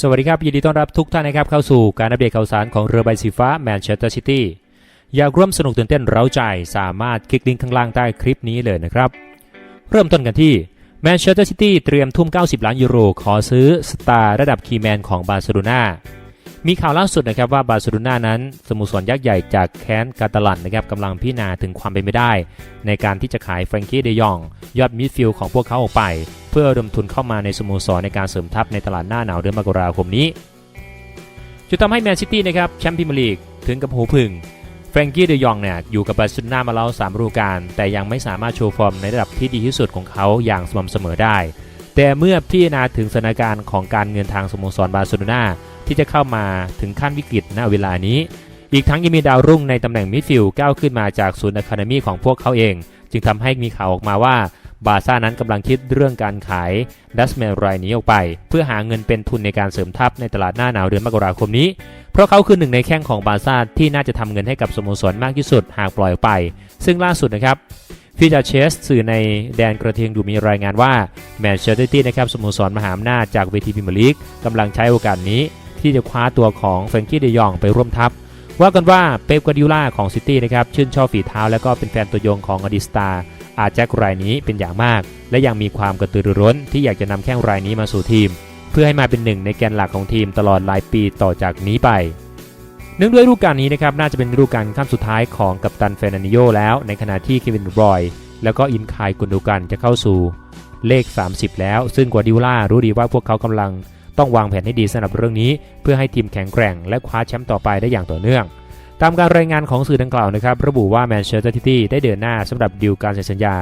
สวัสดีครับ ยินดีต้อนรับทุกท่านนะครับเข้าสู่การอัปเดตข่าวสารของเรือใบสีฟ้าแมนเชสเตอร์ซิตี้อยากร่วมสนุกตื่นเต้นเร้าใจ สามารถคลิกลิงก์ข้างล่างใต้คลิปนี้เลยนะครับ เริ่มต้นกันที่แมนเชสเตอร์ซิตี้เตรียมทุ่ม 90 ล้านยูโรขอซื้อสตาร์ระดับคีแมนของบาร์เซโลนา มีข่าวล่าสุดนะครับว่าบาร์เซโลนานั้นสโมสรยักษ์ใหญ่จากแคนกาตาลันนะครับกำลังพิจารณาถึงความเป็นไปได้ ในการที่จะขายแฟรงกี้เดยอง ยอดมิดฟิลด์ของพวกเขาออกไป เพื่อระดมทุนเข้ามาในสโมสรในการเสริมทัพในตลาดหน้าหนาวเดือนมกราคมนี้จุดทำให้แมนซิตี้นะครับแชมป์พรีเมียร์ลีกถึงกับหูพึ่งแฟรงกี้เดยองเนี่ยอยู่กับบาร์เซโลนามาแล้ว3ฤดูกาลแต่ยังไม่สามารถโชว์ฟอร์มในระดับที่ดีที่สุดของเขาอย่างสม่ำเสมอได้ แต่เมื่อพิจารณาถึงสถานการณ์ของการเงินทางสโมสรบาร์เซโลนา ที่จะเข้ามาถึงขั้นวิกฤตณเวลานี้ อีกทั้งยังมีดาวรุ่งในตำแหน่งมิดฟิลด์ก้าวขึ้นมาจากศูนย์อะคาเดมีของพวกเขาเอง จึงทำให้มีข่าวออกมาว่าบาซ่านั้นกำลังคิดเรื่องการขายดัสแมนรายนี้ออกไป เพื่อหาเงินเป็นทุนในการเสริมทัพในตลาดหน้าหนาวเดือนมกราคมนี้ เพราะเขาคือหนึ่งในแข้งของบาซ่าที่น่าจะทำเงินให้กับสโมสรมากที่สุดหากปล่อยออกไป ซึ่งล่าสุดนะครับฟิจาเชสสื่อในแดนกระเทียงดูมีรายงานว่าแมนเชสเตอร์ซิตี้นะครับสโมสรมหาอำนาจจากเวทีพรีเมียร์ลีกกำลังใช้โอกาสนี้ ที่จะคว้าตัวของแฟรงกี้เดยองไปร่วมทัพ ว่ากันว่าเป๊ปกวาดิโอลาของซิตี้นะครับชื่นชอบฝีเท้าและก็เป็นแฟนตัวยงของอดีตสตาอาแจ็ครายนี้เป็นอย่างมาก และยังมีความกระตือรือร้นที่อยากจะนำแข้งรายนี้มาสู่ทีม เพื่อให้มาเป็นหนึ่งในแกนหลักของทีมตลอดหลายปีต่อจากนี้ไปเนื่องด้วยฤดูกาลนี้นะครับน่าจะเป็นฤดูกาลขั้นสุดท้ายของกัปตันเฟรนันดิโยแล้วในขณะที่เควินบรอยแล้วก็อิมคายกุนดูกันจะเข้าสู่เลข 30 แล้ว ซึ่งกวดิโอลารู้ดีว่าพวกเขากำลัง ต้องวางแผนให้ดีสำหรับเรื่องนี้ เพื่อให้ทีมแข็งแกร่ง และคว้าแชมป์ต่อไปได้อย่างต่อเนื่อง ตามการรายงานของสื่อดังกล่าวนะครับระบุว่าแมนเชสเตอร์ซิตี้ได้เดินหน้าสำหรับดีลการเซ็นสัญญา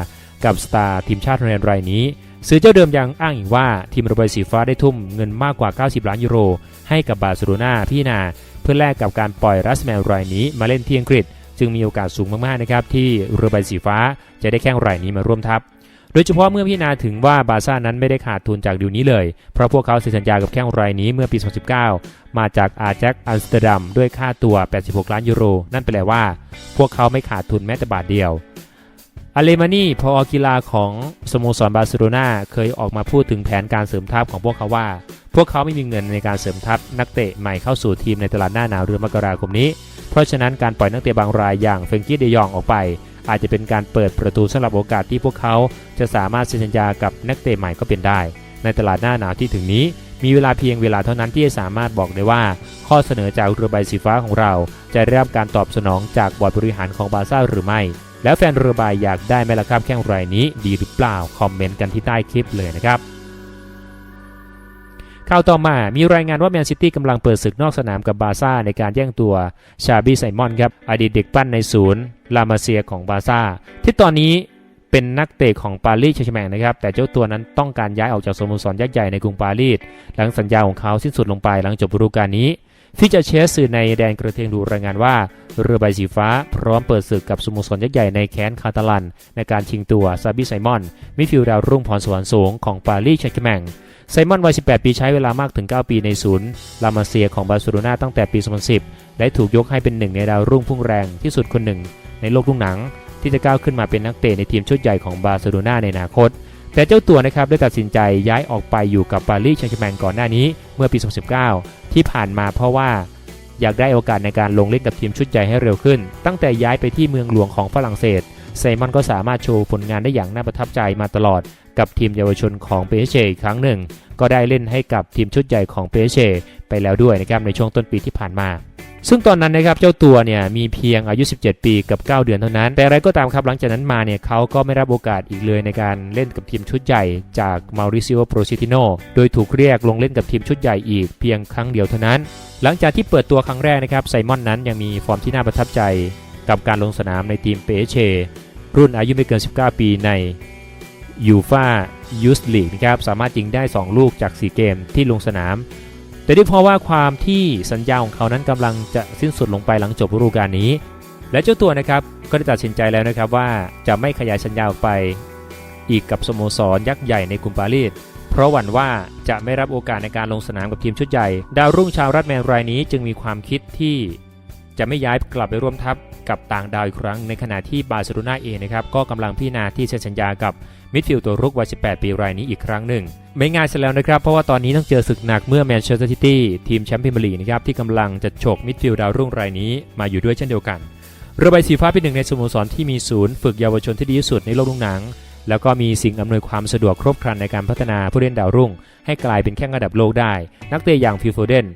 กับสตาร์ทีมชาติฮอลแลนรายนี้สื่อเจ้าเดิมยังอ้างอีกว่าทีมระบายสีฟ้าได้ทุ่มเงินมากกว่า 90 ล้านยูโร ให้กับบาร์เซโลนาพี่นา เพื่อแลกกับการปล่อยรัสแมนรายนี้มาเล่นที่อังกฤษ จึงมีโอกาสสูงมากๆนะครับที่เรือใบสีฟ้าจะได้แข้งรายนี้มาร่วมทัพ โดยเฉพาะเมื่อพิจารณาถึงว่าบาร์ซ่านั้นไม่ได้ขาดทุนจากดีลนี้เลย เพราะพวกเขาเซ็นสัญญากับแข้งรายนี้เมื่อปี 2019 มาจากอาแจ็คอัมสเตอร์ดัมด้วยค่าตัว 86 ล้านยูโร นั่นแปลว่า พวกเขาไม่ขาดทุนแม้แต่บาทเดียวอาเลมานีพอกีฬาของสโมสรบาร์เซโลนาเคยออกมาพูดถึงแผนการเสริมทัพของพวกเขาว่า พวกเขาไม่มีเงินในการเสริมทัพนักเตะใหม่เข้าสู่ทีมในตลาดหน้าหนาวเดือนมกราคมนี้ เพราะฉะนั้นการปล่อยนักเตะบางรายอย่างเฟงกี้เดยองออกไป อาจจะเป็นการเปิดประตูสำหรับโอกาสที่พวกเขา จะสามารถเซ็นสัญญากับนักเตะใหม่ก็เป็นได้ ในตลาดหน้าหนาวที่ถึงนี้ มีเวลาเพียงเวลาเท่านั้นที่จะสามารถบอกได้ว่า ข้อเสนอจากเรือใบสีฟ้าของเรา จะได้รับการตอบสนองจากบอร์ดบริหารของบาซ่าหรือไม่ แล้วแฟนเรือใบอยากได้ไหมล่ะครับแข้งรายนี้ดีหรือเปล่าคอมเมนต์กันที่ใต้คลิปเลยนะครับ ข่าวต่อมามีรายงานว่าแมนซิตี้กำลังเปิดศึกนอกสนามกับบาซ่าในการแย่งตัวชาบีไซมอนครับอดีตเด็กปั้นในศูนย์ลามาเซียของบาซ่าที่ตอนนี้เป็นนักเตะของปารีสแชร์แมงนะครับ แต่เจ้าตัวนั้นต้องการย้ายออกจากสโมสรยักษ์ใหญ่ในกรุงปารีสหลังสัญญาของเขาสิ้นสุดลงไปหลังจบฤดูกาลนี้ฟิจาเชสสื่อในแดนกระเทียงดูรายงานว่า เรือใบสีฟ้าพร้อมเปิดศึกกับสโมสรยักษ์ใหญ่ในแคนคาตาลัน ในการชิงตัวซาบิไซมอนมิดฟิลด์ดาวรุ่งพรสวรรค์สูงของปารีสแชร์แมง ไซมอนวัย 18 ปีใช้เวลามากถึง 9 ปีในศูนย์ลามาเซียของบาร์เซโลนาตั้งแต่ปี 2010 และถูกยกให้เป็นหนึ่งในดาวรุ่งพุ่งแรงที่สุดคนหนึ่ง ในโลกลูกหนัง ที่จะก้าวขึ้นมาเป็นนักเตะในทีมชุดใหญ่ของบาร์เซโลนาในอนาคต แต่เจ้าตัวนะครับได้ตัดสินใจย้ายออกไปอยู่กับปารีสแชงต์แมงก่อนหน้านี้เมื่อปี 2019 ที่ผ่านมาเพราะว่าอยากได้โอกาสในการลงเล่นกับทีมชุดใหญ่ให้เร็วขึ้น ตั้งแต่ย้ายไปที่เมืองหลวงของฝรั่งเศสไซมอนก็สามารถโชว์ผลงานได้อย่างน่าประทับใจมาตลอด กับทีมเยาวชนของเปเชอีกครั้งหนึ่ง ก็ได้เล่นให้กับทีมชุดใหญ่ของเปเชไปแล้วด้วยนะครับในช่วงต้นปีที่ผ่านมา ซึ่งตอนนั้นนะครับเจ้าตัวเนี่ยมีเพียงอายุ 17 ปีกับ 9 เดือนเท่านั้น แต่อะไรก็ตามครับหลังจากนั้นมาเนี่ยเขาก็ไม่รับโอกาสอีกเลยในการเล่นกับทีมชุดใหญ่จากมาริซิโอโปรซิติโนโดยถูกเรียกลงเล่นกับทีมชุดใหญ่อีกเพียงครั้งเดียวเท่านั้น หลังจากที่เปิดตัวครั้งแรกนะครับไซมอนนั้นยังมีฟอร์มที่น่าประทับใจ กับการลงสนามในทีมเปเชรุ่นอายุไม่เกิน 19 ปีใน ยูฟายูสลีกนะครับสามารถยิงได้ 2 ลูกจาก 4 เกมที่ลงสนาม แต่ด้วยเพราะว่าความที่สัญญาของเขานั้นกำลังจะสิ้นสุดลงไปหลังจบฤดูกาลนี้ และเจ้าตัวนะครับก็ได้ตัดสินใจแล้วนะครับว่าจะไม่ขยายสัญญาออกไป อีกกับสโมสรยักษ์ใหญ่ในกรุงปารีสเพราะหวั่นว่าจะไม่รับโอกาสในการลงสนามกับทีมชุดใหญ่ ดาวรุ่งชาวรัฐแมนรายนี้จึงมีความคิดที่ จะไม่ย้ายกลับไปร่วมทัพกับต่างดาวอีกครั้ง ในขณะที่บาร์เซโลนาเองนะครับก็กำลังพิจารณาที่เซ็นสัญญากับมิดฟิลด์ตัวรุกวัย 18 ปีรายนี้อีกครั้งหนึ่ง ไม่ง่ายซะแล้วนะครับ เพราะว่าตอนนี้ต้องเจอศึกหนักเมื่อแมนเชสเตอร์ซิตี้ทีมแชมป์พรีเมียร์ลีกนะครับที่กำลังจะฉกมิดฟิลด์ดาวรุ่งรายนี้มาอยู่ด้วยเช่นเดียวกันเรือใบสีฟ้าเป็นหนึ่งในสโมสรที่มีศูนย์ฝึกเยาวชนที่ดีที่สุดในโลกลูกหนัง แล้วก็มีสิ่งอำนวยความสะดวกครบครันในการพัฒนาผู้เล่นดาวรุ่ง ให้กลายเป็นแข้งระดับโลกได้ นักเตะอย่างฟิลโฟเดน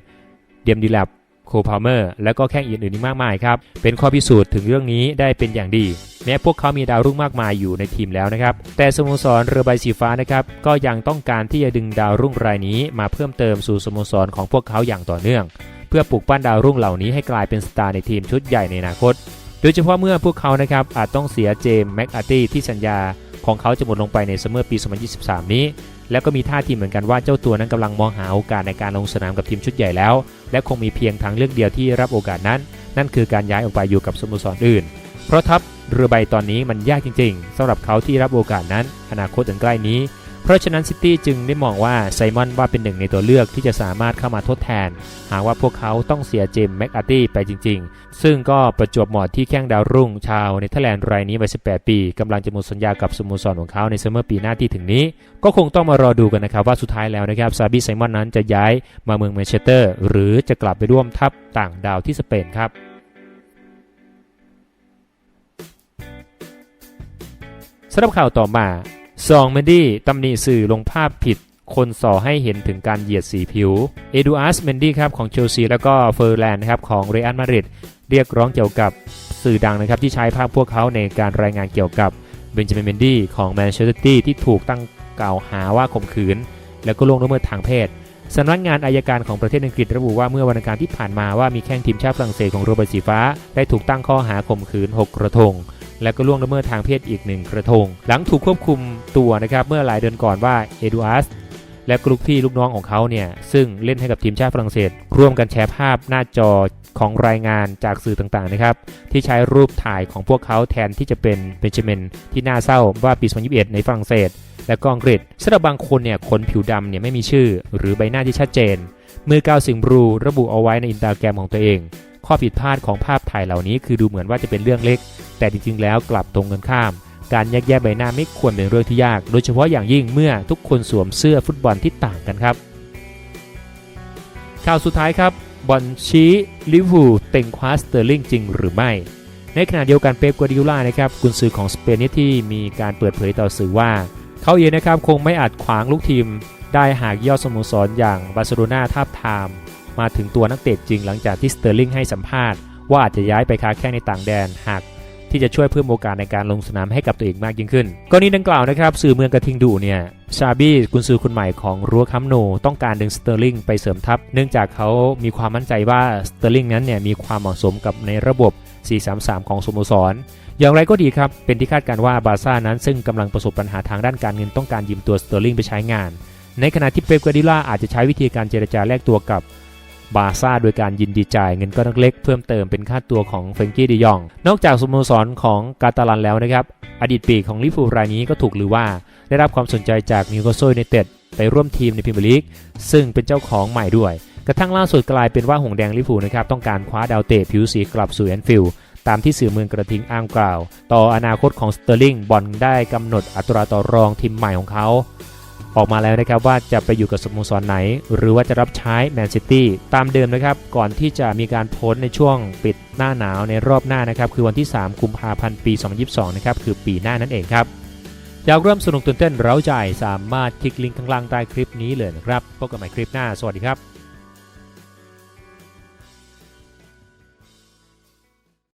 เดียมดีแลบ โคพาวเมอร์และก็แข้งอื่นๆอีกมากมายครับ เป็นข้อพิสูจน์ถึงเรื่องนี้ได้เป็นอย่างดี แม้พวกเขามีดาวรุ่งมากมายอยู่ในทีมแล้วนะครับ แต่สโมสรเรือใบสีฟ้านะครับก็ยังต้องการที่จะดึงดาวรุ่งรายนี้ มาเพิ่มเติมสู่สโมสรของพวกเขาอย่างต่อเนื่อง เพื่อปลุกปั้นดาวรุ่งเหล่านี้ให้กลายเป็นสตาร์ในทีมชุดใหญ่ในอนาคต โดยเฉพาะเมื่อพวกเขานะครับอาจต้องเสียเจมส์แม็กอาร์ตี้ที่สัญญาของเขาจะหมดลงไปในซัมเมอร์ปี 2023 นี้ แล้วก็มีท่าทีเหมือนกันว่าเจ้าตัวนั้นกำลังมองหาโอกาสในการลงสนามกับทีมชุดใหญ่แล้ว และคงมีเพียงทางเลือกเดียวที่รับโอกาสนั้น นั่นคือการย้ายออกไปอยู่กับสโมสรอื่น เพราะทัพเรือใบตอนนี้มันยากจริง ๆสำหรับเขาที่รับโอกาสนั้น อนาคตอันใกล้นี้ เพราะฉะนั้นซิตี้จึงได้มองว่าไซมอนว่าเป็นหนึ่งในตัวเลือกที่จะสามารถเข้ามาทดแทน หากว่าพวกเขาต้องเสียเจมส์แม็กอาร์ตี้ไปจริง ๆ ซึ่งก็ประจวบเหมาะที่แข้งดาวรุ่งชาวเนเธอร์แลนด์รายนี้วัย 18 ปีกำลังจะหมดสัญญากับสโมสรของเขาในซัมเมอร์ปีหน้าที่ถึงนี้ ก็คงต้องมารอดูกันนะครับว่าสุดท้ายแล้วนะครับซาบิไซมอนนั้นจะย้ายมาเมืองแมนเชสเตอร์หรือจะกลับไปร่วมทัพต่างดาวที่สเปนครับสำหรับข่าวต่อมา ซองเมนดี้ตำหนิสื่อลงภาพผิด คนส่อให้เห็นถึงการเหยียดสีผิว เอดูอาร์สเมนดี้ครับของเชลซีแล้วก็เฟอร์แลนด์นะครับของเรอัลมาดริดเรียกร้องเกี่ยวกับสื่อดังนะครับที่ใช้ภาพพวกเขาในการรายงานเกี่ยวกับเบนจามินเมนดี้ของแมนเชสเตอร์ตี้ที่ถูกตั้งกล่าวหาว่าข่มขืน แล้วก็ล่วงละเมิดทางเพศสำนักงานอายการของประเทศอังกฤษระบุว่าเมื่อวันอังคารที่ผ่านมาว่ามีแข้งทีมชาติฝรั่งเศสของโรเบิร์ตสีฟ้า ได้ถูกตั้งข้อหาข่มขืน 6 กระทง และก็ล่วงละเมิดทางเพศอีกหนึ่งกระทง หลังถูกควบคุมตัวนะครับเมื่อหลายเดือนก่อนว่าเอดูอาร์สและกลูกพี่ลูกน้องของเขาเนี่ยซึ่งเล่นให้กับทีมชาติฝรั่งเศส ร่วมกันแชร์ภาพหน้าจอของรายงานจากสื่อต่างๆนะครับ ที่ใช้รูปถ่ายของพวกเขาแทนที่จะเป็นเบนจามินที่น่าเศร้าว่าปี 2021 ในฝรั่งเศส และก็อังกฤษสำหรับบางคนเนี่ยคนผิวดำเนี่ยไม่มีชื่อ หรือใบหน้าที่ชัดเจน มือกาวสิงบรูระบุเอาไว้ในอินสตาแกรมของตัวเอง ข้อผิดพลาดของภาพถ่ายเหล่านี้คือดูเหมือนว่าจะเป็นเรื่องเล็ก แต่จริงๆ แล้วกลับตรงกันข้าม การแยกแยะใบหน้าไม่ควรเป็นเรื่องที่ยาก โดยเฉพาะอย่างยิ่งเมื่อทุกคนสวมเสื้อฟุตบอลที่ต่างกันครับ ข่าวสุดท้ายครับบอลชี้ลิเวอร์พูลเต็งคว้าสเตอร์ลิงจริงหรือไม่ ในขณะเดียวกันเป๊ปกัวร์ดิโอลานะครับกุนซือของสเปนที่มีการเปิดเผยต่อสื่อว่า เขาเองนะครับคงไม่อาจขวางลูกทีมได้หากยอดสโมสรอย่างบาร์เซโลนาทาบทาม มาถึงตัวนักเตะจริงหลังจากที่สเตอร์ลิงให้สัมภาษณ์ว่าอาจจะย้ายไปค้าแข้งในต่างแดนหากที่จะช่วยเพิ่มโอกาสในการลงสนามให้กับตัวเองมากยิ่งขึ้นกรณีดังกล่าวนะครับ สื่อเมืองกระทิงดูเนี่ยชาบี้กุนซือคนใหม่ของรัวคัมโน ต้องการดึงสเตอร์ลิงไปเสริมทัพ เนื่องจากเขามีความมั่นใจว่าสเตอร์ลิงนั้นเนี่ยมีความเหมาะสมกับในระบบ 4-3-3 ของสโมสร อย่างไรก็ดีครับ เป็นที่คาดการณ์ว่าบาร์ซ่านั้นซึ่งกำลังประสบปัญหาทางด้านการเงินต้องการยืมตัวสเตอร์ลิงไปใช้งาน ในขณะที่เป๊ปกัวร์ดิโอลาอาจจะใช้วิธีการเจรจาแลกตัวกับ บาร์ซ่าโดยการยินดีจ่ายเงินก้อนเล็กเพิ่มเติมเป็นค่าตัวของเฟรงกี้ดิยอง นอกจากสโมสรของกาตาลันแล้วนะครับ อดีตปีกของลิเวอร์พูรายนี้ก็ถูกหรือว่า ได้รับความสนใจจากนิวคาสเซิลยูไนเต็ดไปร่วมทีมในพรีเมียร์ลีกซึ่งเป็นเจ้าของใหม่ด้วย กระทั่งล่าสุดกลายเป็นว่าหงแดงลิเวอร์พูนะครับต้องการคว้าดาวเตะผิวสีกลับสู่แอนฟิลด์ตามที่สื่อเมืองกระทิงอ้างกล่าว ต่ออนาคตของสเตอร์ลิงบอลได้กำหนดอัตราต่อรองทีมใหม่ของเขา ออกมาแล้วนะครับว่าจะไปอยู่กับสโมสรไหน หรือว่าจะรับใช้แมนซิตี้ตามเดิมนะครับ ก่อนที่จะมีการโพสต์ในช่วงปิดหน้าหนาวในรอบหน้านะครับ คือวันที่ 3 กุมภาพันธ์ปี 2022 นะครับ คือปีหน้านั่นเองครับอยากเริ่มสนุกตื่นเต้นเร้าใจสามารถคลิกลิงก์ข้างล่างใต้คลิปนี้เลยนะครับพบกันใหม่คลิปหน้าสวัสดีครับ